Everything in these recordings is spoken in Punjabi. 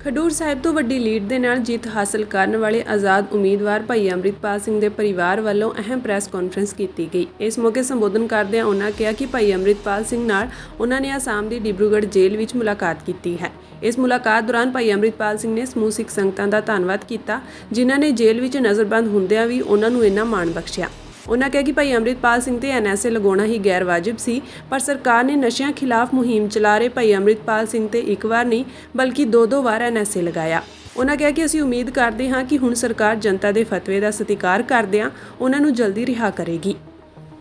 ਖਡੂਰ ਸਾਹਿਬ ਤੋਂ ਵੱਡੀ ਲੀਡ ਦੇ ਨਾਲ ਜਿੱਤ ਹਾਸਲ ਕਰਨ ਵਾਲੇ ਆਜ਼ਾਦ ਉਮੀਦਵਾਰ ਭਾਈ ਅੰਮ੍ਰਿਤਪਾਲ ਸਿੰਘ ਦੇ ਪਰਿਵਾਰ ਵੱਲੋਂ ਅਹਿਮ ਪ੍ਰੈਸ ਕਾਨਫਰੰਸ ਕੀਤੀ ਗਈ। ਇਸ ਮੌਕੇ ਸੰਬੋਧਨ ਕਰਦਿਆਂ ਉਹਨਾਂ ਕਿਹਾ ਕਿ ਭਾਈ ਅੰਮ੍ਰਿਤਪਾਲ ਸਿੰਘ ਨਾਲ ਉਹਨਾਂ ਨੇ ਆਸਾਮ ਦੀ ਡਿਬਰੂਗੜ੍ਹ ਜੇਲ੍ਹ ਵਿੱਚ ਮੁਲਾਕਾਤ ਕੀਤੀ ਹੈ। ਇਸ ਮੁਲਾਕਾਤ ਦੌਰਾਨ ਭਾਈ ਅੰਮ੍ਰਿਤਪਾਲ ਸਿੰਘ ਨੇ ਸਮੂਹ ਸਿੱਖ ਸੰਗਤਾਂ ਦਾ ਧੰਨਵਾਦ ਕੀਤਾ, ਜਿਨ੍ਹਾਂ ਨੇ ਜੇਲ੍ਹ ਵਿੱਚ ਨਜ਼ਰਬੰਦ ਹੁੰਦਿਆਂ ਵੀ ਉਹਨਾਂ ਨੂੰ ਇੰਨਾ ਮਾਣ ਬਖਸ਼ਿਆ। ਉਹਨਾਂ ਕਿਹਾ ਕਿ ਭਾਈ ਅੰਮ੍ਰਿਤਪਾਲ ਸਿੰਘ ਤੇ ਐਨਐਸਏ ਲਗਾਉਣਾ ਹੀ ਗੈਰ ਵਾਜਿਬ ਸੀ, ਪਰ ਸਰਕਾਰ ਨੇ ਨਸ਼ਿਆਂ ਖਿਲਾਫ ਮੁਹਿੰਮ ਚਲਾ ਰਹੇ ਭਾਈ ਅੰਮ੍ਰਿਤਪਾਲ ਸਿੰਘ ਤੇ ਇੱਕ ਵਾਰ ਨਹੀਂ, ਬਲਕਿ ਦੋ ਦੋ ਵਾਰ ਐਨਐਸਏ ਲਗਾਇਆ। ਉਹਨਾਂ ਕਿਹਾ ਕਿ ਅਸੀਂ ਉਮੀਦ ਕਰਦੇ ਹਾਂ ਕਿ ਹੁਣ ਸਰਕਾਰ ਜਨਤਾ ਦੇ ਫਤਵੇ ਦਾ ਸਤਿਕਾਰ ਕਰਦਿਆਂ ਉਹਨਾਂ ਨੂੰ ਜਲਦੀ ਰਿਹਾ ਕਰੇਗੀ।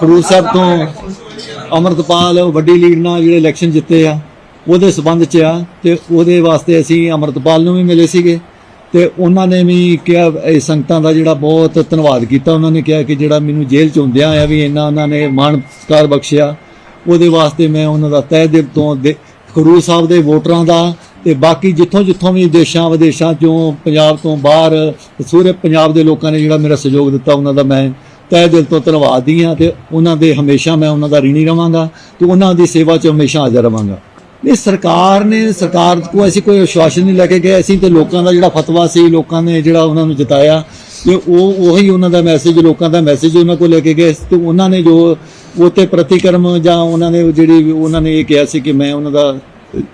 ਖਡੂਰ ਸਾਹਿਬ ਤੋਂ ਅਮਰਤਪਾਲ ਵੱਡੀ ਲੀਡ ਨਾਲ ਜਿਹੜੇ ਇਲੈਕਸ਼ਨ ਜਿੱਤੇ ਆ, ਉਹਦੇ ਸਬੰਧ ਚ ਆ ਤੇ ਉਹਦੇ ਵਾਸਤੇ ਅਸੀਂ ਅਮਰਤਪਾਲ ਨੂੰ ਵੀ ਮਿਲੇ ਸੀਗੇ। ਤੇ ਉਹਨਾਂ ਨੇ ਵੀ ਕਿਹਾ, ਇਹ ਸੰਗਤਾਂ ਦਾ ਜਿਹੜਾ ਬਹੁਤ ਧੰਨਵਾਦ ਕੀਤਾ। ਉਹਨਾਂ ਨੇ ਕਿਹਾ ਕਿ ਜਿਹੜਾ ਮੈਨੂੰ ਜੇਲ੍ਹ ਚ ਹੁੰਦਿਆਂ ਆ ਵੀ ਇੰਨਾ ਉਹਨਾਂ ਨੇ ਮਾਣ ਸਤਿਕਾਰ ਬਖਸ਼ਿਆ। ਉਹਦੇ ਵਾਸਤੇ ਮੈਂ ਉਹਨਾਂ ਦਾ ਤਹਿ ਦਿਲ ਤੋਂ ਦੇ- ਖਡੂਰ ਸਾਹਿਬ ਦੇ ਵੋਟਰਾਂ ਦਾ ਤੇ ਬਾਕੀ ਜਿੱਥੋਂ ਜਿੱਥੋਂ ਵੀ ਦੇਸ਼ਾਂ ਵਿਦੇਸ਼ਾਂ ਚੋਂ ਪੰਜਾਬ ਤੋਂ ਬਾਹਰ ਸੂਰੇ ਪੰਜਾਬ ਦੇ ਲੋਕਾਂ ਨੇ ਜਿਹੜਾ ਮੇਰਾ ਸਹਿਯੋਗ ਦਿੱਤਾ, ਉਹਨਾਂ ਦਾ ਮੈਂ ਤਹਿ ਦਿਲ ਤੋਂ ਧੰਨਵਾਦੀ ਹਾਂ ਤੇ ਉਹਨਾਂ ਦੇ ਹਮੇਸ਼ਾ ਮੈਂ ਉਹਨਾਂ ਦਾ ঋਣੀ ਰਵਾਂਗਾ ਤੇ ਉਹਨਾਂ ਦੀ ਸੇਵਾ 'ਚ ਹਮੇਸ਼ਾ ਹਾਜ਼ਰ ਰਵਾਂਗਾ। ਇਹ ਸਰਕਾਰ ਨੇ, ਸਰਕਾਰ ਕੋ ਅਸੀਂ ਕੋਈ ਅਸ਼ਵਾਸਨ ਨਹੀਂ ਲੈ ਕੇ ਗਏ। ਅਸੀਂ ਤੇ ਲੋਕਾਂ ਦਾ ਜਿਹੜਾ ਫਤਵਾ ਸੀ, ਲੋਕਾਂ ਨੇ ਜਿਹੜਾ ਉਹਨਾਂ ਨੂੰ ਜਿਤਾਇਆ, ਤੇ ਉਹ ਉਹੀ ਉਹਨਾਂ ਦਾ ਮੈਸੇਜ ਲੋਕਾਂ ਦਾ ਮੈਸੇਜ ਉਹਨਾਂ ਕੋਲ ਲੈ ਕੇ ਗਏ। ਤੇ ਉਹਨਾਂ ਨੇ ਜੋ ਉਹ ਤੇ ਪ੍ਰਤੀਕਰਮ ਜਾਂ ਉਹਨਾਂ ਨੇ ਜਿਹੜੀ ਉਹਨਾਂ ਨੇ ਇਹ ਕਿਹਾ ਸੀ ਕਿ ਮੈਂ ਉਹਨਾਂ ਦਾ,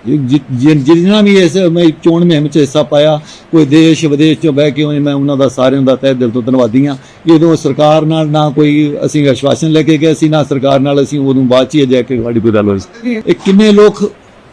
ਜਿ- ਜਿੰਨਾ ਵੀ ਇਸ, ਮੈਂ ਚੋਣ ਮੁਹਿੰਮ 'ਚ ਹਿੱਸਾ ਪਾਇਆ, ਕੋਈ ਦੇਸ਼ ਵਿਦੇਸ਼ 'ਚੋਂ ਬਹਿ ਕੇ ਉਹਨੇ ਮੈਂ ਉਹਨਾਂ ਦਾ ਸਾਰਿਆਂ ਦਾ ਤਹਿ ਦਿਲ ਤੋਂ ਧੰਨਵਾਦੀ ਹਾਂ। ਜਦੋਂ ਸਰਕਾਰ ਨਾਲ ਨਾ ਕੋਈ ਅਸੀਂ ਅਸ਼ਵਾਸਨ ਲੈ ਕੇ ਗਏ ਸੀ, ਨਾ ਸਰਕਾਰ ਨਾਲ ਅਸੀਂ ਉਦੋਂ ਬਾਅਦ 'ਚ ਹੀ ਜਾ ਕੇ ਸਾਡੀ ਕੋਈ ਗੱਲ ਹੋਈ। ਸੀ। ਇਹ ਕਿੰਨੇ ਲੋਕ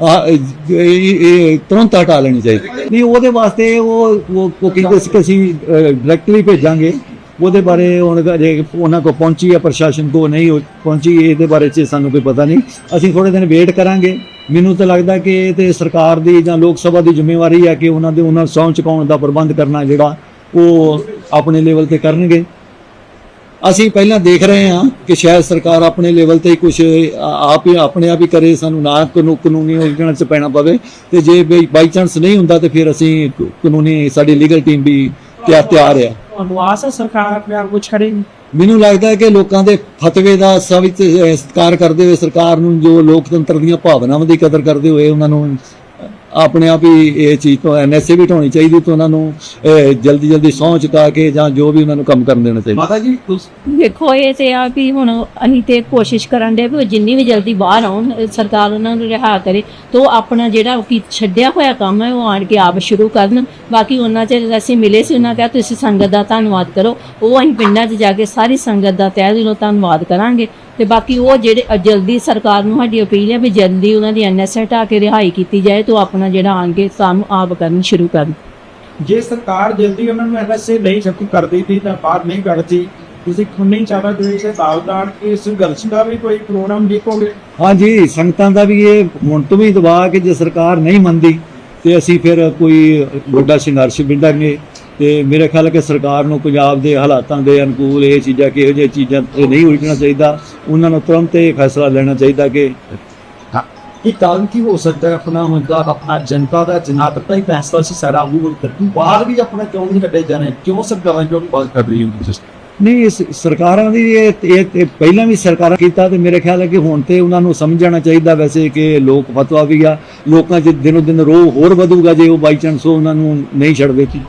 ਇਹ ਤੁਰੰਤ ਹਟਾ ਲੈਣੀ ਚਾਹੀਦੀ। ਨਹੀਂ ਉਹਦੇ ਵਾਸਤੇ ਉਹ ਉਹ ਕਹਿੰਦੇ ਸੀ ਕਿ ਅਸੀਂ ਡਾਇਰੈਕਟਲੀ ਭੇਜਾਂਗੇ। ਉਹਦੇ ਬਾਰੇ ਹੁਣ ਜੇ ਉਹਨਾਂ ਕੋ ਪਹੁੰਚੀ ਹੈ ਪ੍ਰਸ਼ਾਸਨ ਕੋ ਨਹੀਂ ਪਹੁੰਚੀ ਇਹਦੇ ਬਾਰੇ ਚ ਸਾਨੂੰ ਕੋਈ ਪਤਾ ਨਹੀਂ। ਅਸੀਂ ਥੋੜੇ ਦਿਨ ਵੇਟ ਕਰਾਂਗੇ। ਮੈਨੂੰ ਤਾਂ ਲੱਗਦਾ ਕਿ ਇਹ ਤੇ ਸਰਕਾਰ ਦੀ ਜਾਂ ਲੋਕ ਸਭਾ ਦੀ ਜ਼ਿੰਮੇਵਾਰੀ ਹੈ ਕਿ ਉਹਨਾਂ ਦੇ ਉਹਨਾਂ ਨੂੰ ਸਹੁੰ ਚੁਕਾਉਣ ਦਾ ਪ੍ਰਬੰਧ ਕਰਨਾ ਜਿਹੜਾ ਉਹ ਆਪਣੇ ਲੈਵਲ ਤੇ ਕਰਨਗੇ। ਅਸੀਂ ਪਹਿਲਾਂ ਦੇਖ ਰਹੇ ਹਾਂ ਕਿ ਸ਼ਾਇਦ ਸਰਕਾਰ ਆਪਣੇ ਲੈਵਲ ਤੇ ਹੀ ਕੁਝ ਆਪ ਹੀ ਆਪਣੇ ਆਪ ਹੀ ਕਰੇ ਸਾਨੂੰ ਨਾ ਕਾਨੂੰਨ ਉਲਝਣ ਚ ਪੈਣਾ ਪਵੇ। ਤੇ ਜੇ ਬਾਈ ਚਾਂਸ ਨਹੀਂ ਹੁੰਦਾ ਤੇ ਫਿਰ ਅਸੀਂ ਕਾਨੂੰਨੀ ਸਾਡੀ ਲੀਗਲ ਟੀਮ ਵੀ ਤਿਆਰ ਤਿਆਰ ਆ ਤੁਹਾਨੂੰ ਆਸ ਹੈ ਸਰਕਾਰ ਆਪਣੇ ਆਪ ਕੁਝ ਕਰੇਗੀ ਮੈਨੂੰ ਲੱਗਦਾ ਹੈ ਕਿ ਲੋਕਾਂ ਦੇ ਫਤਵੇ ਦਾ ਸਵਿਤ ਸਤਿਕਾਰ ਕਰਦੇ ਹੋਏ ਸਰਕਾਰ ਨੂੰ ਜੋ ਲੋਕਤੰਤਰ ਦੀਆਂ ਭਾਵਨਾਵਾਂ ਦੀ ਕਦਰ ਕਰਦੇ ਹੋਏ ਉਹਨਾਂ ਨੂੰ ਆਪਣੇ ਆਪ ਹੀ ਇਹ ਚੀਜ਼ ਤੋਂ ਐਨਐਸਏ ਵੀ ਢਾਉਣੀ ਚਾਹੀਦੀ ਤੇ ਉਹਨਾਂ ਨੂੰ ਜਲਦੀ ਜਲਦੀ ਸਹੁੰ ਚੁਕਾ ਕੇ ਜਾਂ ਜੋ ਵੀ ਉਹਨਾਂ ਨੂੰ ਕੰਮ ਕਰਨ ਦੇਣਾ ਚਾਹੀਦਾ। ਮਾਤਾ ਜੀ ਤੁਸੀਂ ਦੇਖੋ ਇਹ ਤੇ ਆ ਵੀ ਹੁਣ ਅਸੀਂ ਤੇ ਕੋਸ਼ਿਸ਼ ਕਰਨ ਦੇ ਵੀ ਉਹ ਜਿੰਨੀ ਵੀ ਜਲਦੀ ਬਾਹਰ ਆਉਣ ਸਰਕਾਰ ਉਹਨਾਂ ਨੂੰ ਰਿਹਾ ਕਰੇ ਤੇ ਉਹ ਆਪਣਾ ਜਿਹੜਾ ਕੀ ਛੱਡਿਆ ਹੋਇਆ ਕੰਮ ਹੈ ਉਹ ਆਣ ਕੇ ਆਪ ਸ਼ੁਰੂ ਕਰਨ। ਬਾਕੀ ਉਹਨਾਂ ਚ ਅਸੀਂ ਮਿਲੇ ਸੀ ਉਹਨਾਂ ਕਿਹਾ ਤੁਸੀਂ ਸੰਗਤ ਦਾ ਧੰਨਵਾਦ ਕਰੋ। ਉਹ ਅਸੀਂ ਪਿੰਡਾਂ 'ਚ ਜਾ ਕੇ ਸਾਰੀ ਸੰਗਤ ਦਾ ਤਹਿ ਦਿਲੋਂ ਧੰਨਵਾਦ ਕਰਾਂਗੇ। ਤੇ ਬਾਕੀ ਉਹ ਜਿਹੜੇ ਜਲਦੀ ਸਰਕਾਰ ਨੂੰ ਸਾਡੀ ਅਪੀਲ ਹੈ ਵੀ ਜਲਦੀ ਉਹਨਾਂ ਦੀ ਐਨਐਸ ਹਟਾ ਕੇ ਰਿਹਾਈ ਕੀਤੀ ਜਾਏ ਤੇ ਉਹ ਆਪਣਾ ਜਿਹੜਾ ਆਣ ਕੇ ਕੰਮ ਆਪ ਕਰਨ ਸ਼ੁਰੂ ਕਰਨ। ਜੇ ਸਰਕਾਰ ਜਲਦੀ ਉਹਨਾਂ ਨੂੰ ਐਨਐਸਏ ਨਹੀਂ ਛੱਪੀ ਕਰਦੀ ਸੀ ਤਾਂ ਬਾਹਰ ਨਹੀਂ ਕੱਢਦੀ ਤੁਸੀਂ ਖੁੰਨੀ ਚਾਹਵਾ ਦੇ ਸੇ ਬਾਵਦਾਨ ਇਸ ਗਲਤ ਦਾ ਵੀ ਕੋਈ ਪ੍ਰੋਗਰਾਮ ਦੇਖੋਗੇ ਹਾਂਜੀ ਸੰਗਤਾਂ ਦਾ ਵੀ ਇਹ ਹੁਣ ਤੋਂ ਵੀ ਦਬਾਅ ਕਿ ਜੇ ਸਰਕਾਰ ਨਹੀਂ ਮੰਨਦੀ ਤੇ ਅਸੀਂ ਫਿਰ ਕੋਈ ਵੱਡਾ ਸੰਘਰਸ਼ ਵਿੰਡਾਂਗੇ ਤੇ ਮੇਰੇ ਖਿਆਲ ਹੈ ਕਿ ਸਰਕਾਰ ਨੂੰ ਪੰਜਾਬ ਦੇ ਹਾਲਾਤਾਂ ਦੇ ਅਨੁਕੂਲ ਇਹ ਚੀਜ਼ਾਂ ਕਿ ਇਹੋ ਜਿਹੀਆਂ ਚੀਜ਼ਾਂ ਤੇ ਨਹੀਂ ਉਲਝਣਾ ਚਾਹੀਦਾ। ਉਹਨਾਂ ਨੂੰ ਤੁਰੰਤ ਇਹ ਫੈਸਲਾ ਲੈਣਾ ਚਾਹੀਦਾ ਕਿ ਇਹ ਕਾਰਨ ਕੀ ਹੋ ਸਕਦਾ ਹੈ ਆਪਣਾ ਮੁੱਦਾ ਆਪਣਾ ਜਨਤਾ ਦਾ ਜਨਾਬ ਤੱਕ ਹੀ ਫੈਸਲਾ ਸੀ ਸਾਰਾ ਉਹ ਕਰਦੀ ਬਾਹਰ ਵੀ ਆਪਣਾ ਕਿਉਂ ਨਹੀਂ ਕੱਢੇ ਜਾਣੇ? ਕਿਉਂ ਸਰਕਾਰਾਂ ਜੋ ਬਾਤ ਕਰ ਰਹੀ ਹੁੰਦੀ ਨਹੀਂ ਇਸ ਸਰਕਾਰਾਂ ਦੀ ਇਹ ਇਹ ਇਹ ਪਹਿਲਾਂ ਵੀ ਸਰਕਾਰਾਂ ਕੀਤਾ ਤੇ ਮੇਰੇ ਖਿਆਲ ਹੈ ਕਿ ਹੁਣ ਤੇ ਉਹਨਾਂ ਨੂੰ ਸਮਝਣਾ ਚਾਹੀਦਾ ਵੈਸੇ ਕਿ ਲੋਕ ਫਤਵਾ ਵੀ ਆ। ਲੋਕਾਂ 'ਚ ਦਿਨੋ ਦਿਨ ਰੋਹ ਹੋਰ ਵਧੂਗਾ ਜੇ ਉਹ ਬਾਈ ਚਾਂਸ ਉਹਨਾਂ ਨੂੰ ਨਹੀਂ ਛੱਡਦੇ। ਕੀ